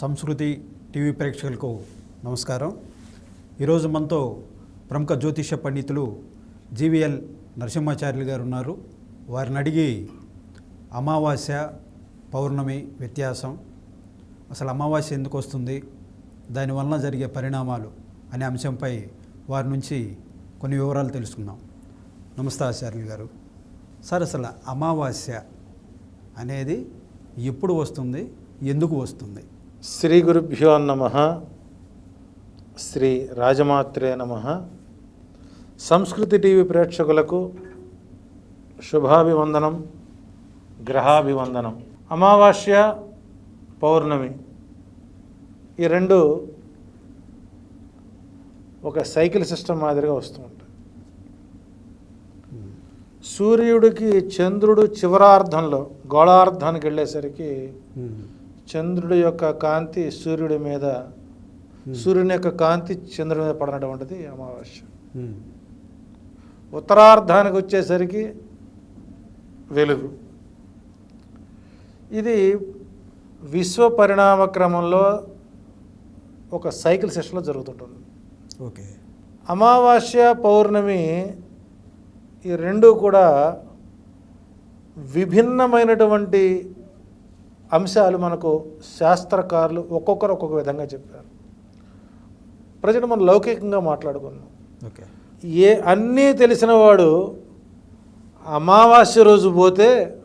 సంస్కృతి టీవీ ప్రేక్షకులకు నమస్కారం. ఈరోజు మనతో ప్రముఖ జ్యోతిష పండితులు జీవీఎల్ నరసింహాచార్యులు గారు ఉన్నారు. వారిని అడిగి అమావాస్య పౌర్ణమి వ్యత్యాసం అసలు అమావాస్య ఎందుకు వస్తుంది దానివలన జరిగే పరిణామాలు అనే అంశంపై వారి నుంచి కొన్ని వివరాలు తెలుసుకుందాం. నమస్తే ఆచార్యులు గారు. సార్ అసలు అమావాస్య అనేది ఎప్పుడు వస్తుంది ఎందుకు వస్తుంది? శ్రీ గురుభ్యో నమ. శ్రీ రాజమాత్రే నమ. సంస్కృతి టీవీ ప్రేక్షకులకు శుభాభివందనం గ్రహాభివందనం. అమావాస్య పౌర్ణమి. ఈ రెండు ఒక సైకిల్ సిస్టమ్ మాదిరిగా వస్తూ ఉంటాయి. సూర్యుడికి చంద్రుడు చివరార్ధంలో గోళార్ధానికి వెళ్ళేసరికి చంద్రుడి యొక్క కాంతి సూర్యుడి మీద సూర్యుని యొక్క కాంతి చంద్రుడి మీద పడినటువంటిది అమావాస్య. ఉత్తరార్ధానికి వచ్చేసరికి వెలుగు. ఇది విశ్వ పరిణామ క్రమంలో ఒక సైకిల్ సెషన్లో జరుగుతుంటుంది. ఓకే. అమావాస్య పౌర్ణమి ఈ రెండు కూడా విభిన్నమైనటువంటి అంశాలు మనకు శాస్త్రకారులు ఒక్కొక్కరు ఒక్కొక్క విధంగా చెప్పారు. ప్రజలు మనం లౌకికంగా మాట్లాడుకున్నాం. ఓకే. ఏ అన్నీ తెలిసిన వాడు అమావాస్య రోజు పోతే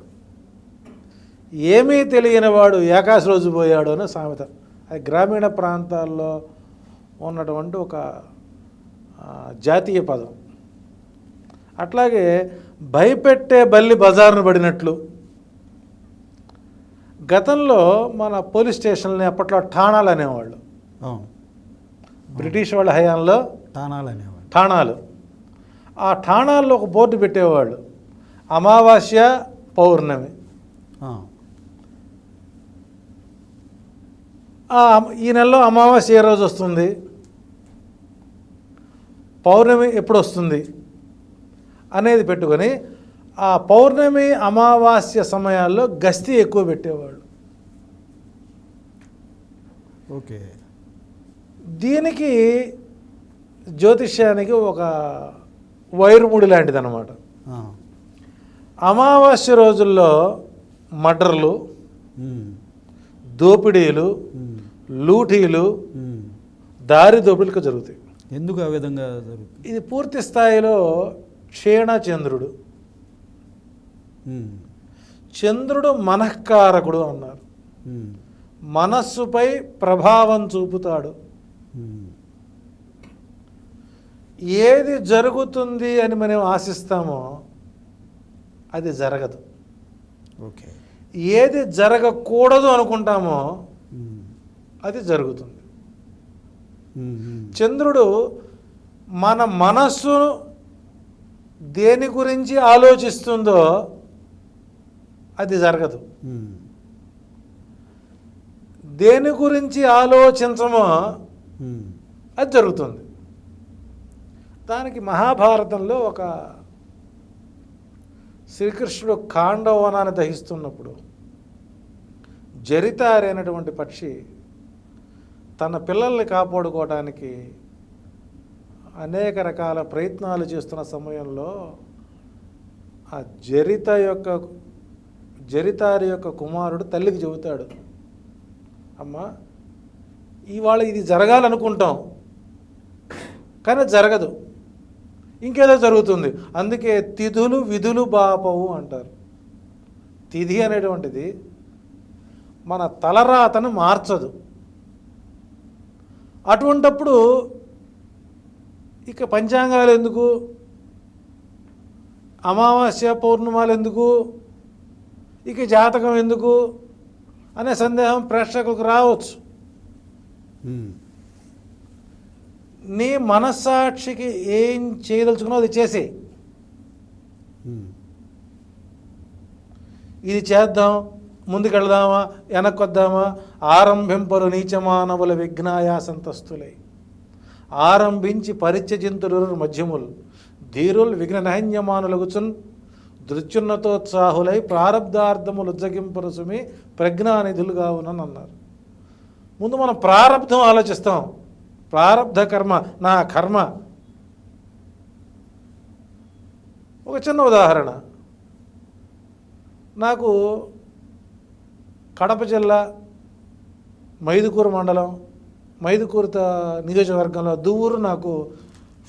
ఏమీ తెలియని వాడు ఏకాశి రోజు పోయాడు అని సామెత. అది గ్రామీణ ప్రాంతాల్లో ఉన్నటువంటి ఒక జాతీయ పదం. అట్లాగే భయపెట్టే బల్లి బజారును పడినట్లు గతంలో మన పోలీస్ స్టేషన్లని అప్పట్లో ఠాణాలు అనేవాళ్ళు. బ్రిటిష్ వాళ్ళ హయాంలో తానాలు అనేవాడు ఠాణాలు. ఆ ఠాణాల్లో ఒక బోర్డు పెట్టేవాళ్ళు. అమావాస్య పౌర్ణమి. ఈ నెలలో అమావాస్య ఏ రోజు వస్తుంది? పౌర్ణమి ఎప్పుడు వస్తుంది అనేది పెట్టుకొని ఆ పౌర్ణమి అమావాస్య సమయాల్లో గస్తీ ఎక్కువ పెట్టేవాళ్ళు. ఓకే. దీనికి జ్యోతిష్యానికి ఒక వైరుముడి లాంటిది అనమాట అమావాస్య రోజుల్లో మర్డర్లు ఉమ్, దోపిడీలు లూటీలు. దారి దోపిడీలు జరుగుతాయి. ఎందుకు ఆ విధంగా జరుగుతుంది? ఇది పూర్తి స్థాయిలో క్షీణ చంద్రుడు మనఃకారకుడు అన్నారు. మనస్సుపై ప్రభావం చూపుతాడు. ఏది జరుగుతుంది అని మనం ఆశిస్తామో అది జరగదు. ఓకే. ఏది జరగకూడదు అనుకుంటామో అది జరుగుతుంది. చంద్రుడు మన మనస్సు దేని గురించి ఆలోచిస్తుందో అది జరగదు. దేని గురించి ఆలోచించమో అది జరుగుతుంది. దానికి మహాభారతంలో ఒక శ్రీకృష్ణుడు కాండవనాన్ని దహిస్తున్నప్పుడు జరితారి అనేటువంటి పక్షి తన పిల్లల్ని కాపాడుకోవడానికి అనేక రకాల ప్రయత్నాలు చేస్తున్న సమయంలో ఆ జరిత యొక్క జరితారి యొక్క కుమారుడు తల్లికి చెబుతాడు అమ్మా ఇవాళ ఇది జరగాలనుకుంటాం కానీ జరగదు. ఇంకేదో జరుగుతుంది. అందుకే తిథులు విధులు బాపవు అంటారు. తిథి అనేటువంటిది మన తలరాతను మార్చదు. అటువంటప్పుడు ఇక పంచాంగాలు ఎందుకు? అమావాస్య పౌర్ణిమాలు ఎందుకు? ఇక జాతకం ఎందుకు అనే సందేహం ప్రేక్షకులకు రావచ్చు. నీ మనస్సాక్షికి ఏం చేయదలుచుకున్నావు అది చేసే. ఇది చేద్దాం ముందుకెళ్దామా వెనక్కొద్దామా? ఆరంభింపరు నీచమానవుల విఘ్నాయాసంతస్తులై. ఆరంభించి పరిత్యజింతులు మధ్యములు. ధీరుల్ విఘ్ననహన్యమానులగుచున్ దృత్యున్నతోత్సాహులై ప్రారబ్ధార్థములు ఉజ్జగింపరుసుమి ప్రజ్ఞానిధులుగా ఉన్నని అన్నారు ముందు మనం ప్రారంధం ఆలోచిస్తాం. ప్రారంధ కర్మ నా కర్మ. ఒక చిన్న ఉదాహరణ. నాకు కడప జిల్లా మైదుకూరు మండలం మైదుకూరు నియోజకవర్గంలో దువ్వూరు నాకు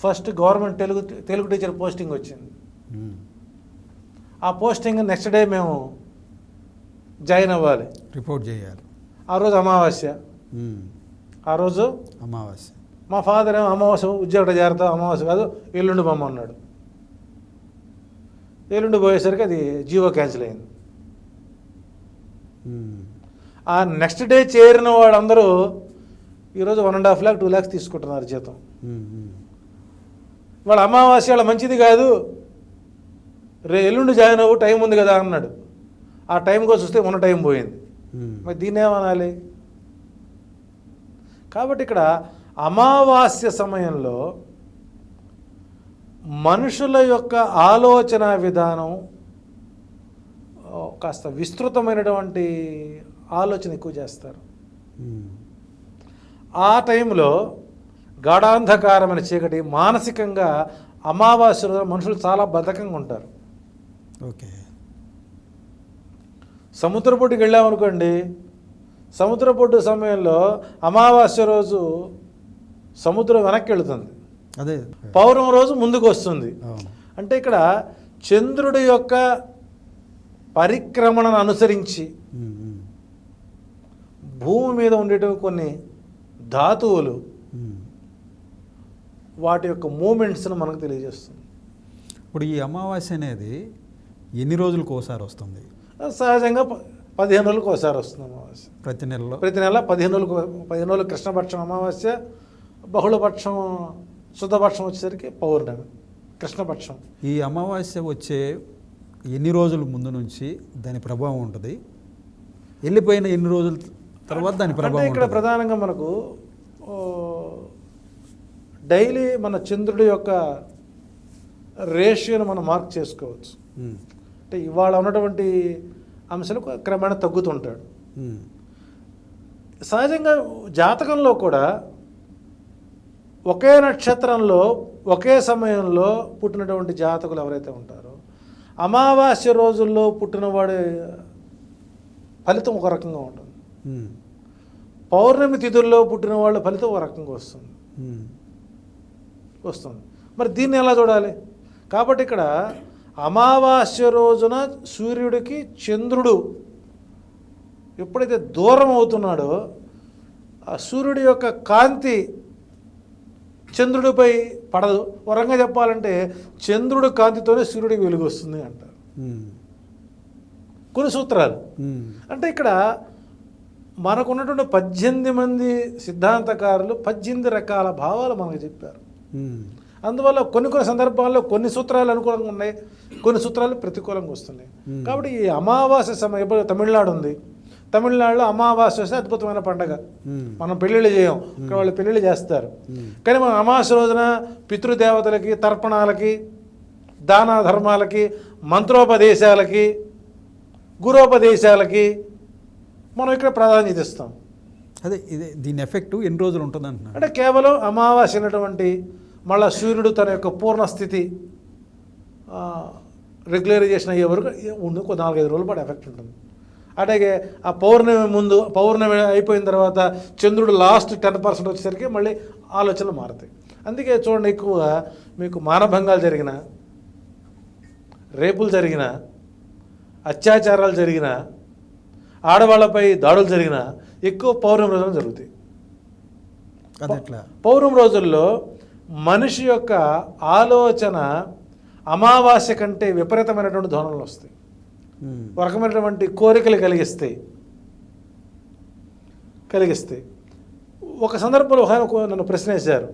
first government Telugu Telugu teacher posting వచ్చింది. ఆ పోస్టింగ్ నెక్స్ట్ డే మేము జాయిన్ అవ్వాలి. రిపోర్ట్ చేయాలి. ఆ రోజు అమావాస్య. ఆ రోజు అమావాస్య. మా ఫాదర్ ఏమో అమావాస్య ఉద్యోగం చేరతాం అమావాస్య కాదు ఎల్లుండి బొమ్మ అన్నాడు. ఎల్లుండి పోయేసరికి అది జీవో క్యాన్సిల్ అయింది. ఆ నెక్స్ట్ డే చేరిన వాళ్ళందరూ ఈరోజు one and half lakh two lakhs తీసుకుంటున్నారు జీతం. వాళ్ళ అమావాస్య వాళ్ళ మంచిది కాదు రే ఎల్లుండి జాయిన్ అవ్వు టైం ఉంది కదా అన్నాడు. ఆ టైం కోసం వస్తే మొన్న టైం పోయింది. మరి దీన్ని ఏమనాలి? కాబట్టి ఇక్కడ అమావాస్య సమయంలో మనుషుల యొక్క ఆలోచన విధానం కాస్త విస్తృతమైనటువంటి ఆలోచన ఎక్కువ చేస్తారు. ఆ టైంలో గాఢాంధకారమైన చీకటి మానసికంగా అమావాస్య మనుషులు చాలా బద్ధకంగా ఉంటారు. ఓకే. సముద్రపొట్టుకి వెళ్ళామనుకోండి సముద్రపొట్టు సమయంలో అమావాస్య రోజు సముద్రం వెనక్కి వెళుతుంది అదే. పౌర్ణమి రోజు ముందుకు వస్తుంది అంటే ఇక్కడ చంద్రుడి యొక్క పరిక్రమణను అనుసరించి. భూమి మీద ఉండేటువంటి కొన్ని ధాతువులు. వాటి యొక్క మూమెంట్స్ను మనకు తెలియజేస్తుంది. ఇప్పుడు ఈ అమావాస్య అనేది ఎన్ని రోజులకు ఒకసారి వస్తుంది? సహజంగా పదిహేను రోజులకు ఒకసారి వస్తుంది అమావాస్య. ప్రతి నెలలో? ప్రతి నెల పదిహేను రోజులకు పదిహేను రోజులు కృష్ణపక్షం అమావాస్య బహుళపక్షం శుద్ధపక్షం వచ్చేసరికి పౌర్ణమి కృష్ణపక్షం ఈ అమావాస్య వచ్చే ఎన్ని రోజుల ముందు నుంచి దాని ప్రభావం ఉంటుంది? వెళ్ళిపోయిన ఎన్ని రోజుల తర్వాత దాని ప్రభావం ఇక్కడ ప్రధానంగా మనకు డైలీ మన చంద్రుడి యొక్క రేషియోను మనం మార్క్ చేసుకోవచ్చు. అంటే ఇవాళ ఉన్నటువంటి అంశాలు క్రమేణా తగ్గుతుంటాడు. సహజంగా జాతకంలో కూడా ఒకే నక్షత్రంలో ఒకే సమయంలో పుట్టినటువంటి జాతకులు ఎవరైతే ఉంటారో అమావాస్య రోజుల్లో పుట్టినవాడి ఫలితం ఒక రకంగా ఉంటుంది. పౌర్ణమి తిథుల్లో పుట్టిన వాళ్ళ ఫలితం ఒక రకంగా వస్తుంది. వస్తుంది మరి దీన్ని ఎలా చూడాలి కాబట్టి ఇక్కడ అమావాస్య రోజున సూర్యుడికి చంద్రుడు ఎప్పుడైతే దూరం అవుతున్నాడో ఆ సూర్యుడి యొక్క కాంతి చంద్రుడిపై పడదు వరంగా చెప్పాలంటే చంద్రుడి కాంతితోనే సూర్యుడికి వెలుగు వస్తుంది అంటారు. కొన్ని సూత్రాలు. అంటే ఇక్కడ మనకున్నటువంటి పద్దెనిమిది మంది సిద్ధాంతకారులు పద్దెనిమిది రకాల భావాలు మనకు చెప్పారు. అందువల్ల కొన్ని కొన్ని సందర్భాల్లో కొన్ని సూత్రాలు అనుకూలంగా ఉన్నాయి కొన్ని సూత్రాలు ప్రతికూలంగా వస్తున్నాయి. కాబట్టి ఈ అమావాస్య సమయం తమిళనాడు ఉంది. తమిళనాడులో అమావాస్య వస్తే అద్భుతమైన పండగ. మనం పెళ్ళిళ్ళు చేయం ఇక్కడ వాళ్ళు పెళ్ళిళ్ళు చేస్తారు. కానీ మనం అమావాస్య రోజున పితృదేవతలకి తర్పణాలకి దాన ధర్మాలకి మంత్రోపదేశాలకి గురోపదేశాలకి మనం ఇక్కడ ప్రాధాన్యత ఇస్తాం. అదే ఇదే దీని ఎఫెక్ట్ ఎన్ని రోజులు ఉంటుంది అంటే కేవలం అమావాస్య అయినటువంటి మళ్ళా సూర్యుడు తన యొక్క పూర్ణ స్థితి రెగ్యులరైజేషన్ అయ్యే వరకు ఉండి ఒక నాలుగైదు రోజుల పాటు ఎఫెక్ట్ ఉంటుంది. అలాగే ఆ పౌర్ణమి ముందు పౌర్ణమి అయిపోయిన తర్వాత చంద్రుడు లాస్ట్ టెన్ పర్సెంట్ వచ్చేసరికి మళ్ళీ ఆలోచనలు మారుతాయి. అందుకే చూడండి ఎక్కువగా మీకు మానభంగాలు జరిగిన రేపులు జరిగిన అత్యాచారాలు జరిగిన ఆడవాళ్ళపై దాడులు జరిగిన ఎక్కువ పౌర్ణమి రోజున జరుగుతాయి. పౌర్ణమి రోజుల్లో మనిషి యొక్క ఆలోచన అమావాస్య కంటే విపరీతమైనటువంటి ధోరణులు వస్తాయి. ఉమ్. ఒక రకమైనటువంటి కోరికలు కలిగిస్తాయి. కలిగిస్తాయి. ఒక సందర్భంలో ఒక నన్ను ప్రశ్న వేశారు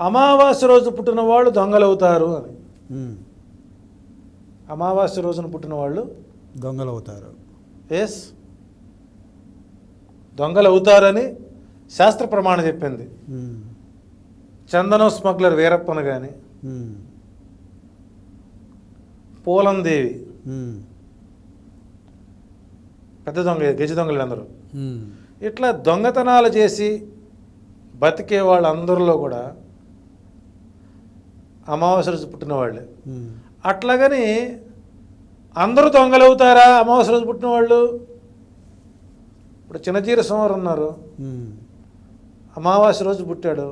అమావాస్య రోజు పుట్టిన వాళ్ళు దొంగలవుతారు అని. ఉమ్. అమావాస్య రోజున పుట్టిన వాళ్ళు దొంగలు అవుతారు ఎస్ దొంగలు అవుతారని శాస్త్ర ప్రమాణం చెప్పింది. ఉమ్. చందనం స్మగ్లర్ వీరప్పన కానీ. పూలందేవి. పెద్ద దొంగ గజ దొంగలు అందరూ. ఇట్లా దొంగతనాలు చేసి బతికే వాళ్ళందరిలో కూడా అమావాస్య రోజు పుట్టిన వాళ్ళే. అట్లాగని అందరూ దొంగలవుతారా అమావాస్య రోజు పుట్టిన వాళ్ళు ఇప్పుడు చిన్నజీర సోమవారం ఉన్నారు. అమావాస్య రోజు పుట్టాడు.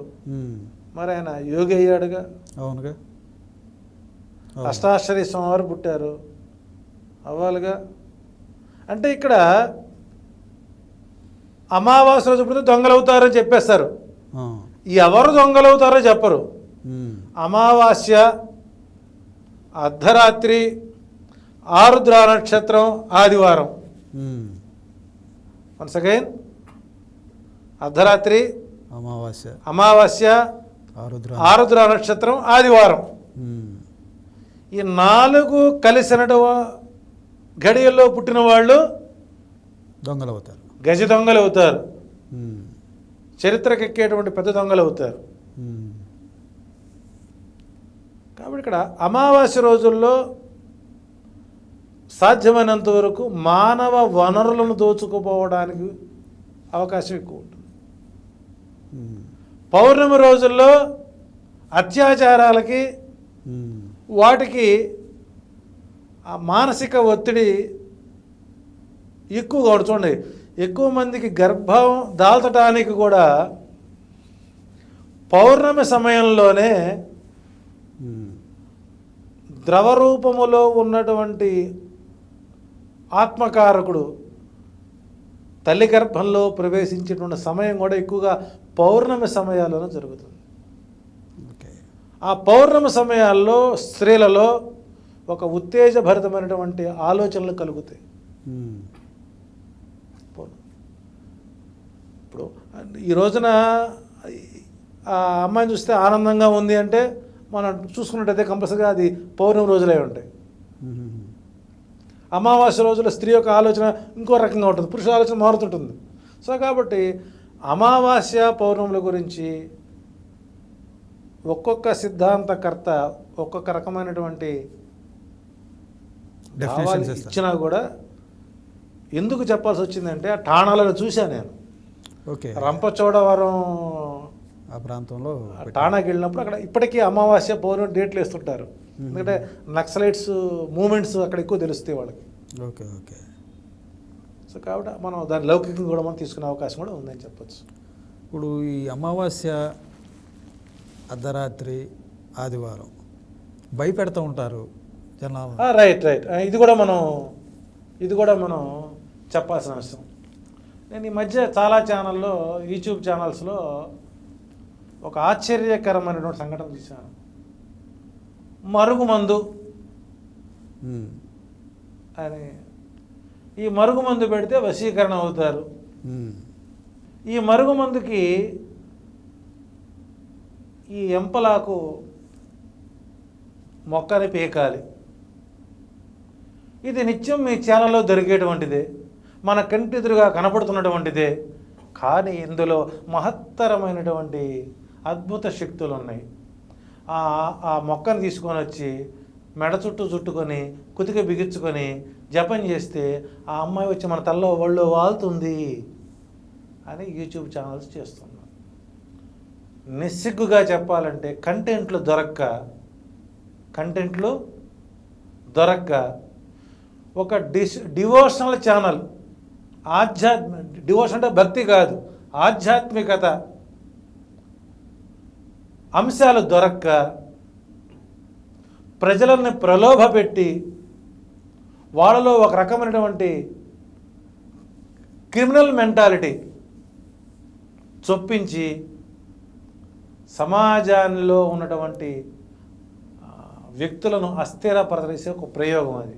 మరి ఆయన యోగి అయ్యాడుగా అవునుగా అవును. అష్టాశ్చర్య సోమవారం పుట్టారు అవ్వాలిగా అంటే ఇక్కడ అమావాస్య రోజు పుడితే దొంగలవుతారని చెప్పేస్తారు. ఎవరు దొంగలవుతారో చెప్పరు. అమావాస్య అర్ధరాత్రి ఆరుద్ర నక్షత్రం ఆదివారం. వన్స్ అగైన్ అర్ధరాత్రి అమావాస్య అమావాస్య ఆరుద్ర ఆరుద్ర నక్షత్రం ఆదివారం. ఈ నాలుగు కలిసినటు గడియల్లో పుట్టిన వాళ్ళు దొంగలు అవుతారు గజ దొంగలు అవుతారు. చరిత్రకెక్కేటువంటి పెద్ద దొంగలు అవుతారు. కాబట్టి ఇక్కడ అమావాస్య రోజుల్లో సాధ్యమైనంత వరకు మానవ వనరులను దోచుకుపోవడానికి అవకాశం ఎక్కువ ఉంటుంది. పౌర్ణమి రోజుల్లో అత్యాచారాలకి వాటికి ఆ మానసిక ఒత్తిడి ఎక్కువగా ఉంటుంది. చూడండి ఎక్కువ మందికి గర్భం దాల్చడానికి కూడా పౌర్ణమి సమయంలోనే ద్రవ రూపములో ఉన్నటువంటి ఆత్మకారకుడు తల్లి గర్భంలో ప్రవేశించేటువంటి సమయం కూడా ఎక్కువగా పౌర్ణమి సమయాల్లోనే జరుగుతుంది ఆ పౌర్ణమి సమయాల్లో స్త్రీలలో ఒక ఉత్తేజభరితమైనటువంటి ఆలోచనలు కలుగుతాయి. ఇప్పుడు ఈ రోజున ఆ అమ్మాయిని చూస్తే ఆనందంగా ఉంది అంటే మనం చూసుకున్నట్టయితే కంపల్సరీగా అది పౌర్ణమి రోజులే ఉంటాయి. అమావాస్య రోజుల స్త్రీ యొక్క ఆలోచన ఇంకో రకంగా ఉంటుంది. పురుష ఆలోచన మారుతుంటుంది. సో కాబట్టి అమావాస్య పౌర్ణముల గురించి ఒక్కొక్క సిద్ధాంతకర్త ఒక్కొక్క రకమైనటువంటి ఇచ్చినా కూడా ఎందుకు చెప్పాల్సి వచ్చిందంటే ఆ ఠాణాలను చూశాను నేను. ఓకే. రంపచోడవరం ఆ ప్రాంతంలో. ఠాణాకి వెళ్ళినప్పుడు అక్కడ ఇప్పటికీ అమావాస్య పౌర్ణమి డేట్లు వేస్తుంటారు. ఎందుకంటే నక్సలైట్స్ మూమెంట్స్ అక్కడ ఎక్కువ తెలుస్తాయి వాళ్ళకి. Okay okay. సో కాబట్టి మనం దాని లౌకికంగా కూడా మనం తీసుకునే అవకాశం కూడా ఉందని చెప్పొచ్చు. ఇప్పుడు ఈ అమావాస్య అర్ధరాత్రి ఆదివారం భయపెడతా ఉంటారు జనాలు. రైట్ రైట్ ఇది కూడా మనం ఇది కూడా మనం చెప్పాల్సిన అవసరం. నేను ఈ మధ్య చాలా ఛానల్లో యూట్యూబ్ ఛానల్స్లో ఒక ఆశ్చర్యకరమైనటువంటి సంఘటన చూశాను. మరుగుమందు. అని ఈ మరుగుమందు పెడితే వశీకరణ అవుతారు. ఈ మరుగుమందుకి ఈ ఎంపలాకు మొక్కని పీకాలి. ఇది నిత్యం మీ ఛానల్లో దొరికేటువంటిదే. మన కంటెదురుగా కనపడుతున్నటువంటిదే. కానీ ఇందులో మహత్తరమైనటువంటి అద్భుత శక్తులు ఉన్నాయి ఆ ఆ మొక్కను తీసుకొని వచ్చి మెడ చుట్టూ చుట్టుకొని కుతిక బిగించుకొని జపం చేస్తే ఆ అమ్మాయి వచ్చి మన తల్లో ఒళ్ళు వాలుతుంది అని యూట్యూబ్ ఛానల్స్ చేస్తున్నాం నిస్సిగ్గుగా చెప్పాలంటే కంటెంట్లు దొరక్క కంటెంట్లు దొరక్క. ఒక డిస్ డివోషనల్ ఛానల్ ఆధ్యాత్మ డివోషన్ అంటే భక్తి కాదు ఆధ్యాత్మికత అంశాలు దొరక్క ప్రజలని ప్రలోభపెట్టి వాళ్ళలో ఒక రకమైనటువంటి క్రిమినల్ మెంటాలిటీ చొప్పించి సమాజంలో ఉన్నటువంటి వ్యక్తులను అస్థిరపరచేసే ఒక ప్రయోగం అది.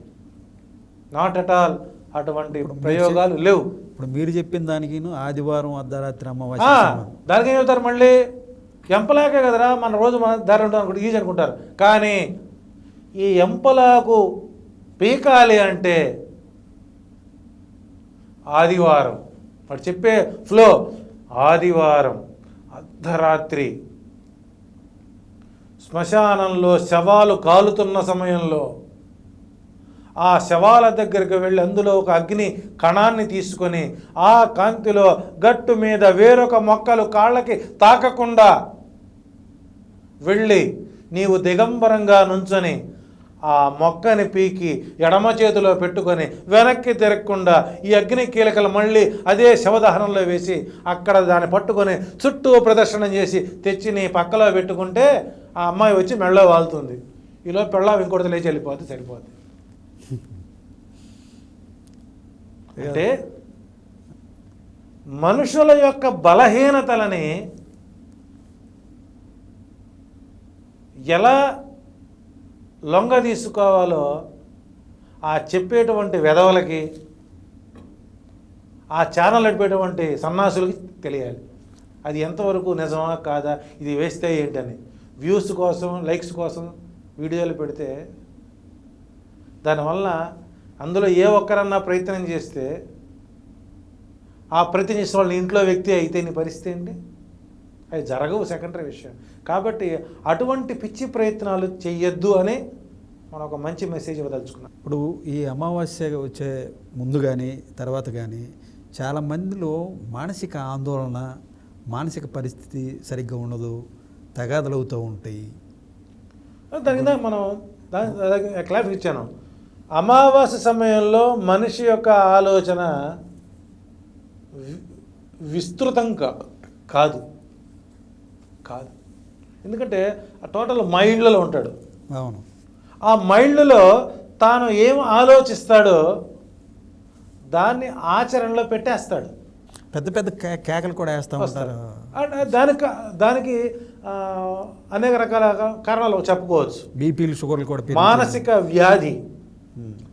నాట్ అట్ ఆల్ అటువంటి ప్రయోగాలు లేవు. ఇప్పుడు మీరు చెప్పిన దానికి ఆదివారం అర్ధరాత్రి సంబంధం. దానికి ఏం చెబుతారు మళ్ళీ? ఎంపలాకే కదరా మన రోజు మన దారి ఉంటాం అనుకుంటే ఈజీ అనుకుంటారు. కానీ ఈ ఎంపలాకు పీకాలి అంటే ఆదివారం. వాడు చెప్పే ఫ్లో ఆదివారం అర్ధరాత్రి. శ్మశానంలో శవాలు కాలుతున్న సమయంలో ఆ శవాల దగ్గరికి వెళ్ళి అందులో ఒక అగ్ని కణాన్ని తీసుకొని ఆ కాంతిలో గట్టు మీద వేరొక మొక్కలు కాళ్ళకి తాకకుండా వెళ్ళి నీవు దిగంబరంగా నుంచొని ఆ మొక్కని పీకి ఎడమ చేతిలో పెట్టుకొని వెనక్కి తిరగకుండా ఈ అగ్ని కీలకలు మళ్ళీ అదే శవదహనంలో వేసి అక్కడ దాన్ని పట్టుకొని చుట్టూ ప్రదర్శన చేసి తెచ్చి నీ పక్కలో పెట్టుకుంటే ఆ అమ్మాయి వచ్చి మెళ్ళో వాళ్తుంది. ఈలో పెళ్ళం ఇంకోటి లేచి వెళ్ళిపోతే సరిపోద్ది. అంటే మనుషుల యొక్క బలహీనతలని ఎలా లొంగ తీసుకోవాలో ఆ చెప్పేటువంటి వెధవలకి ఆ ఛానల్ నడిపేటువంటి సన్నాసులకి తెలియాలి. అది ఎంతవరకు నిజమా కాదా ఇది వేస్తే ఏంటని. వ్యూస్ కోసం లైక్స్ కోసం వీడియోలు పెడితే దానివల్ల అందులో ఏ ఒక్కరన్నా ప్రయత్నం చేస్తే ఆ ప్రతినిధి చేసిన వాళ్ళ ఇంట్లో వ్యక్తి అయితే నీ పరిస్థితి ఏంటి? అవి జరగవు సెకండరీ విషయం. కాబట్టి అటువంటి పిచ్చి ప్రయత్నాలు చెయ్యొద్దు అని మనం ఒక మంచి మెసేజ్ ఇవ్వదలుచుకున్నాం. ఇప్పుడు ఈ అమావాస్య వచ్చే ముందు కానీ తర్వాత కానీ చాలా మందిలో మానసిక ఆందోళన మానసిక పరిస్థితి సరిగ్గా ఉండదు తగాదలు అవుతూ ఉంటాయి కింద మనం క్లాస్ ఇచ్చాను. అమావాస్య సమయంలో మనిషి యొక్క ఆలోచన విస్తృతం కాదు. కాదు. ఎందుకంటే ఆ టోటల్ మైండ్లలో ఉంటాడు. అవును. ఆ మైండ్లో తాను ఏం ఆలోచిస్తాడో దాన్ని ఆచరణలో పెట్టేస్తాడు. పెద్ద పెద్ద కేకలు కూడా వేస్తూ. ఉంటారు. దానికి దానికి అనేక రకాల కారణాలు చెప్పుకోవచ్చు. బీపీలు షుగర్లు కూడా. మానసిక వ్యాధి.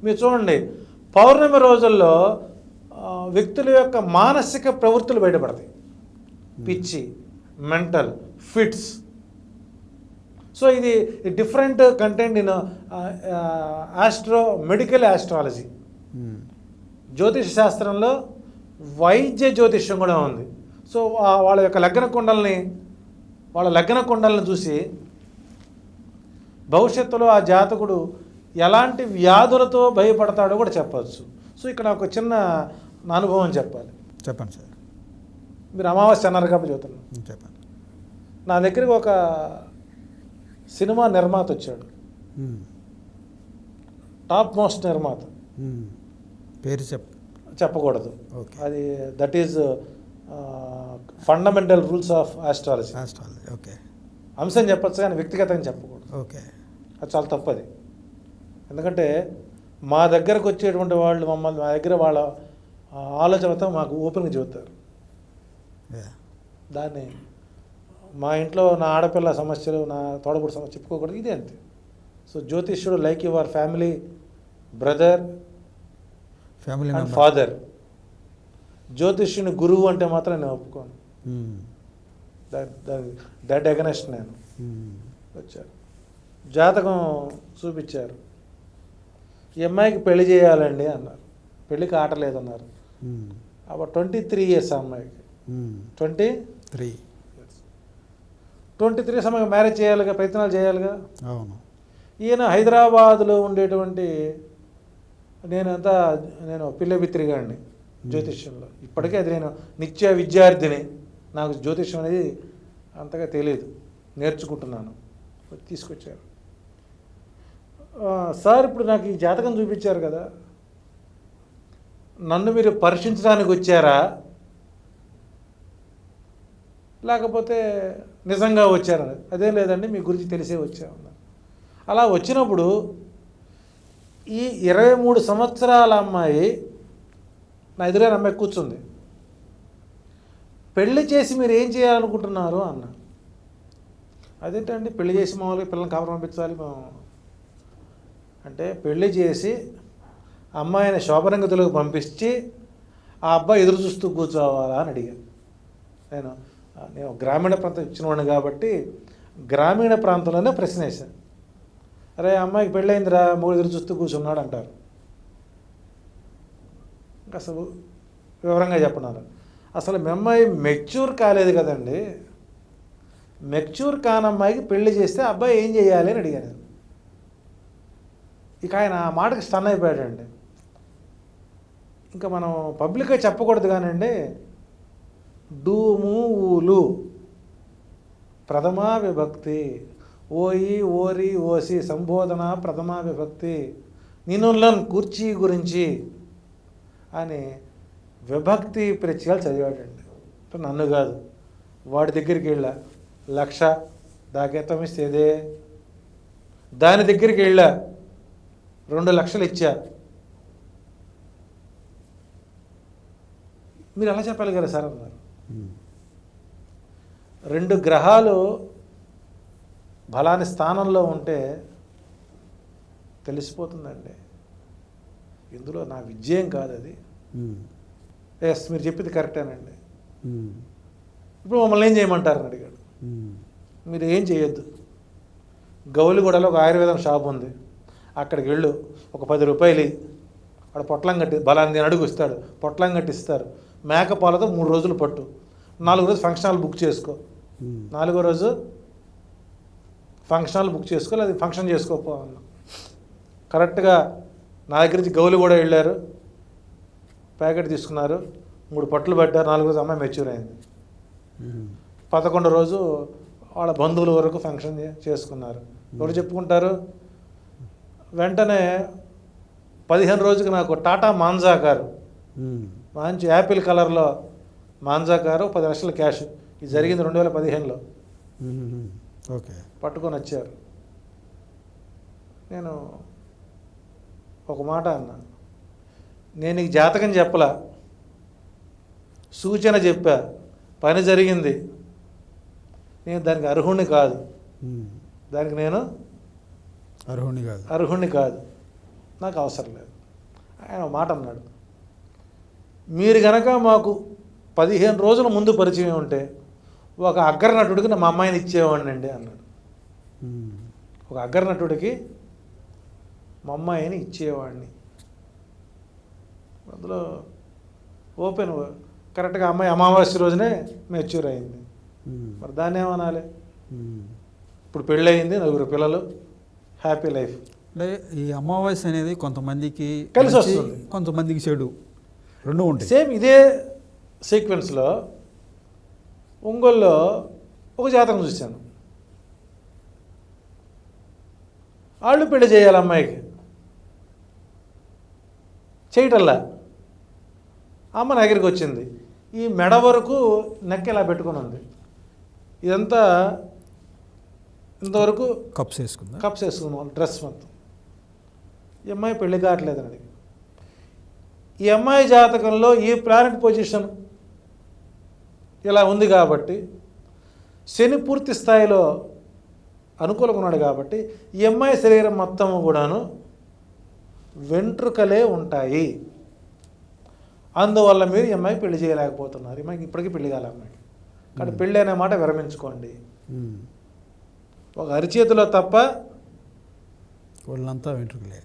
మీరు చూడండి పౌర్ణమి రోజుల్లో వ్యక్తుల యొక్క మానసిక ప్రవృత్తులు బయటపడతాయి. పిచ్చి మెంటల్ ఫిట్స్ సో ఇది different content in astro medical astrology. జ్యోతిష శాస్త్రంలో వైద్య జ్యోతిష్యం కూడా ఉంది. సో వాళ్ళ యొక్క లగ్న కుండల్ని వాళ్ళ లగ్న కుండల్ని చూసి భవిష్యత్తులో ఆ జాతకుడు ఎలాంటి వ్యాధులతో భయపడతాడో కూడా చెప్పవచ్చు సో ఇక్కడ ఒక చిన్న అనుభవం చెప్పాలి. చెప్పండి సార్. మీరు అమావాస్య అన్నారు కాబట్టి చెబుతున్నాను. చెప్పండి. నా దగ్గరికి ఒక సినిమా నిర్మాత వచ్చాడు. టాప్ మోస్ట్ నిర్మాత. ఉమ్. పేరు చెప్ చెప్పకూడదు. ఓకే. అది that is fundamental rules of astrology astrology okay అంశం చెప్పచ్చు కానీ వ్యక్తిగతంగా చెప్పకూడదు. ఓకే అది చాలా తప్పది. ఎందుకంటే మా దగ్గరకు వచ్చేటువంటి వాళ్ళు మమ్మల్ని మా దగ్గర వాళ్ళ ఆలోచనతో మాకు ఓపెన్గా చెబుతారు. దాన్ని మా ఇంట్లో నా ఆడపిల్ల సమస్యలు నా తోడబుడు సమస్య చెప్పుకోకూడదు. ఇదే అంతే. So జ్యోతిష్యుడు like your family brother family and father. జ్యోతిష్యుని గురువు అంటే మాత్రం నేను ఒప్పుకోను. ఉమ్. డెడ్ అగనెస్ట్ నేను. ఉమ్. వచ్చారు. జాతకం చూపించారు. ఈ అమ్మాయికి పెళ్ళి చేయాలండి అన్నారు. పెళ్ళికి ఆట లేదన్నారు. ఉమ్. అప్పుడు ట్వంటీ త్రీ ఇయర్స్ అమ్మాయికి. ట్వంటీ త్రీ ట్వంటీ త్రీ సమయం మ్యారేజ్ చేయాలిగా ప్రయత్నాలు చేయాలిగా? అవును. ఈయన హైదరాబాదులో ఉండేటువంటి నేనంతా నేను పిల్లబిత్రిగాడిని జ్యోతిష్యంలో. ఇప్పటికే అది నేను నిత్య విద్యార్థిని. నాకు జ్యోతిష్యం అనేది అంతగా తెలియదు. నేర్చుకుంటున్నాను. తీసుకొచ్చారు. సార్ ఇప్పుడు నాకు ఈ జాతకం చూపించారు కదా. నన్ను మీరు పరీక్షించడానికి వచ్చారా? లేకపోతే నిజంగా వచ్చారని అదేం లేదండి మీ గురించి తెలిసే వచ్చామన్నారు అలా వచ్చినప్పుడు ఈ ఇరవై మూడు సంవత్సరాల అమ్మాయి నా ఎదురే అమ్మాయి కూర్చుంది. పెళ్ళి చేసి మీరు ఏం చేయాలనుకుంటున్నారు? అన్న. అదేంటండి పెళ్ళి చేసి మామూలుగా పిల్లల్ని కాపురం పంపించాలి మేము. అంటే పెళ్ళి చేసి అమ్మాయిని శోభరంగతులకు పంపించి ఆ అబ్బాయి ఎదురు చూస్తూ కూర్చోవాలా అని అడిగాను నేను. నేను గ్రామీణ ప్రాంతం ఇచ్చినవాడిని కాబట్టి గ్రామీణ ప్రాంతంలోనే ప్రశ్న వేశాను. అరే అమ్మాయికి పెళ్ళయిందిరా మూడు ఎదురు చూస్తూ కూర్చున్నాడు అంటారు. ఇంకా అసలు వివరంగా చెప్పన్నారు అసలు మీ అమ్మాయి మెచ్యూర్ కాలేదు కదండి. మెచ్యూర్ కానమ్మాయికి పెళ్ళి చేస్తే అబ్బాయి ఏం చేయాలి అని అడిగాను. ఇక ఆయన ఆ మాటకి స్టన్ అయిపోయాడండి. ఇంకా మనం పబ్లిక్గా చెప్పకూడదు కానండి డూము ఊలు. ప్రథమా విభక్తి. ఓయి ఓరి ఓసి సంబోధన ప్రథమా విభక్తి. నిన్నులను కుర్చీ గురించి అని విభక్తి ప్రత్యయాలు చదివాడండి. నన్ను కాదు వాడి దగ్గరికి వెళ్ళా. లక్ష దాకేతం ఇస్తేదే. దాని దగ్గరికి వెళ్ళా. రెండు లక్షలు ఇచ్చా. మీరు ఎలా చెప్పాలి కదా సార్ అన్నారు? రెండు గ్రహాలు బలాని స్థానంలో ఉంటే తెలిసిపోతుందండి. ఇందులో నా విజయం కాదు అది. ఎస్ మీరు చెప్పింది కరెక్టేనండి. ఇప్పుడు మమ్మల్ని ఏం చేయమంటారని అడిగాడు. మీరు ఏం చేయొద్దు. గౌలిగూడలో ఒక ఆయుర్వేదం షాప్ ఉంది. అక్కడికి వెళ్ళు. ఒక పది రూపాయలు. అక్కడ పొట్లం కట్టి బలాన్ని అడుగు ఇస్తాడు. పొట్లం కట్టి ఇస్తారు మేకపాలతో మూడు రోజులు పట్టు. నాలుగు రోజు ఫంక్షన్ హాల్ బుక్ చేసుకో. నాలుగో రోజు ఫంక్షన్ హాల్ బుక్ చేసుకో అది ఫంక్షన్ చేసుకోపో అన్నా. కరెక్ట్గా నా దగ్గర నుంచి గౌలు కూడా వెళ్ళారు. ప్యాకెట్ తీసుకున్నారు. మూడు పట్లు పెట్టారు నాలుగు రోజు అమ్మాయి మెచ్యూర్ అయింది. పదకొండు రోజు వాళ్ళ బంధువుల వరకు ఫంక్షన్ చేసుకున్నారు. ఎవరు చెప్పుకుంటారు? వెంటనే పదిహేను రోజుకి నాకు టాటా మాంజా కారు మంచి యాపిల్ కలర్లో మాంజా కారు పది లక్షల క్యాష్. ఇది జరిగింది రెండు వేల పదిహేనులో. ఓకే. పట్టుకొని వచ్చారు. నేను ఒక మాట అన్నా. నేను నీకు జాతకం చెప్పలా. సూచన చెప్పా. పని జరిగింది. నేను దానికి అర్హుణ్ణి కాదు. దానికి నేను అర్హుని కాదు. అర్హుణ్ణి కాదు. నాకు అవసరం లేదు. ఆయన ఒక మాట అన్నాడు. మీరు గనక మాకు పదిహేను రోజుల ముందు పరిచయం ఉంటే ఒక అగ్రనటుడికి నా మా అమ్మాయిని ఇచ్చేవాడిని అండి అన్నాడు. ఒక అగ్రనటుడికి మా అమ్మాయిని ఇచ్చేవాడిని అందులో ఓపెన్ కరెక్ట్గా అమ్మాయి అమావాస్య రోజునే మెచ్యూర్ అయింది. మరి దాన్ని ఏమనాలి. ఇప్పుడు పెళ్ళయింది నలుగురు పిల్లలు హ్యాపీ లైఫ్ అంటే ఈ అమావాస్య అనేది కొంతమందికి కలిసి వస్తుంది. కొంతమందికి చెడు రెండు ఉంటాయి సేమ్ ఇదే సీక్వెన్స్లో ఒంగోలులో ఒక జాతకం చూశాను. వాళ్ళు పెళ్ళి చేయాలి అమ్మాయికి. చేయటల్లా. అమ్మ నా దగ్గరికి వచ్చింది. ఈ మెడ వరకు నెక్క ఇలా పెట్టుకుని ఉంది? ఇదంతా ఇంతవరకు కప్స్ వేసుకుందా? కప్స్ వేసుకున్నాం డ్రెస్ మొత్తం. ఈ అమ్మాయి పెళ్ళి కావట్లేదని అడిగి ఈ అమ్మాయి జాతకంలో ఈ ప్లానెట్ పొజిషన్ ఇలా ఉంది కాబట్టి శని పూర్తి స్థాయిలో అనుకూలంగా ఉన్నాడు కాబట్టి ఈ అమ్మాయి శరీరం మొత్తం కూడాను వెంట్రుకలే ఉంటాయి. అందువల్ల మీరు ఈ అమ్మాయి పెళ్ళి చేయలేకపోతున్నారు. ఈ అమ్మాయికి ఇప్పటికీ పెళ్ళి కాలే అమ్మాయికి. కాబట్టి పెళ్ళి అనే మాట విరమించుకోండి. ఒక అరిచేతిలో తప్ప వాళ్ళంతా వెంట్రుకలే.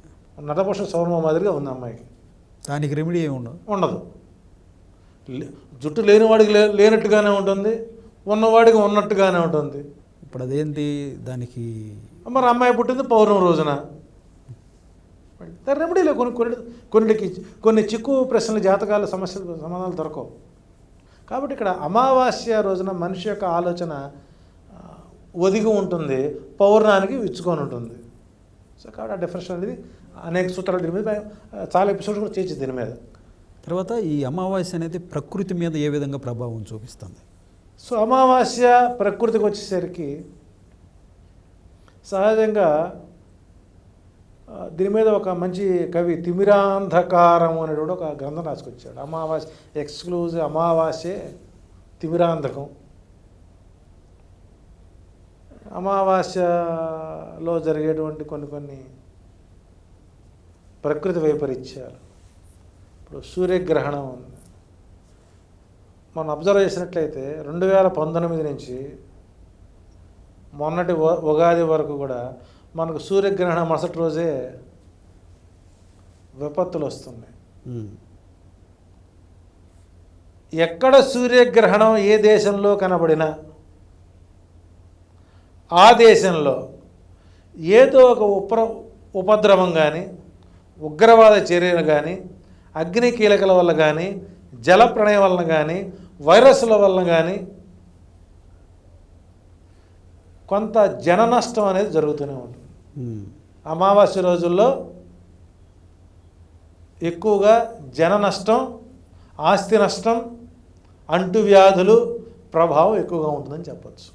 నటభూషణ సౌరమ మాదిరిగా ఉంది అమ్మాయికి. దానికి రెమెడీ ఏమి ఉండదు. ఉండదు. జుట్టు లేనివాడికి లే లేనట్టుగానే ఉంటుంది ఉన్నవాడికి ఉన్నట్టుగానే ఉంటుంది. ఇప్పుడు అదేంటి దానికి? మరి అమ్మాయి పుట్టింది పౌర్ణమి రోజున. దాని రెమెడీలే కొన్ని కొన్ని కొన్నిటికి కొన్ని చిక్కు ప్రశ్నలు జాతకాల సమస్యలు సమాధానాలు దొరకవు. కాబట్టి ఇక్కడ అమావాస్య రోజున మనిషి యొక్క ఆలోచన ఒదిగి ఉంటుంది పౌర్ణానికి విచ్చుకొని ఉంటుంది. సో కాబట్టి ఆ డిఫరెన్స్ అనేది అనేక సూత్రాలు దీని మీద చాలా ఎపిసోడ్స్ కూడా చేసి దీని మీద. తర్వాత ఈ అమావాస్య అనేది ప్రకృతి మీద ఏ విధంగా ప్రభావం చూపిస్తుంది? సో అమావాస్య ప్రకృతికి వచ్చేసరికి సహజంగా దీని మీద ఒక మంచి కవి తిమిరాంధకారం అనేటువంటి ఒక గ్రంథం రాసుకొచ్చాడు. అమావాస్య ఎక్స్క్లూజివ్ అమావాస్యే తిమిరాంధకం. అమావాస్యలో జరిగేటువంటి కొన్ని కొన్ని ప్రకృతి వైపరీత్యాలు. ఇప్పుడు సూర్యగ్రహణం ఉంది మనం అబ్జర్వ్ చేసినట్లయితే రెండు వేల పంతొమ్మిది నుంచి మొన్నటి ఉగాది వరకు కూడా మనకు సూర్యగ్రహణం మరుసటి రోజే విపత్తులు వస్తున్నాయి. ఎక్కడ సూర్యగ్రహణం ఏ దేశంలో కనబడినా ఆ దేశంలో ఏదో ఒక ఉపర ఉపద్రవం కానీ ఉగ్రవాద చర్యలు కానీ అగ్ని కీలకల వల్ల కానీ జల ప్రళయం వలన కానీ వైరస్ల వలన కానీ కొంత జన నష్టం అనేది జరుగుతూనే ఉంటుంది. అమావాస్య రోజుల్లో ఎక్కువగా జన నష్టం ఆస్తి నష్టం అంటువ్యాధులు ప్రభావం ఎక్కువగా ఉంటుందని చెప్పచ్చు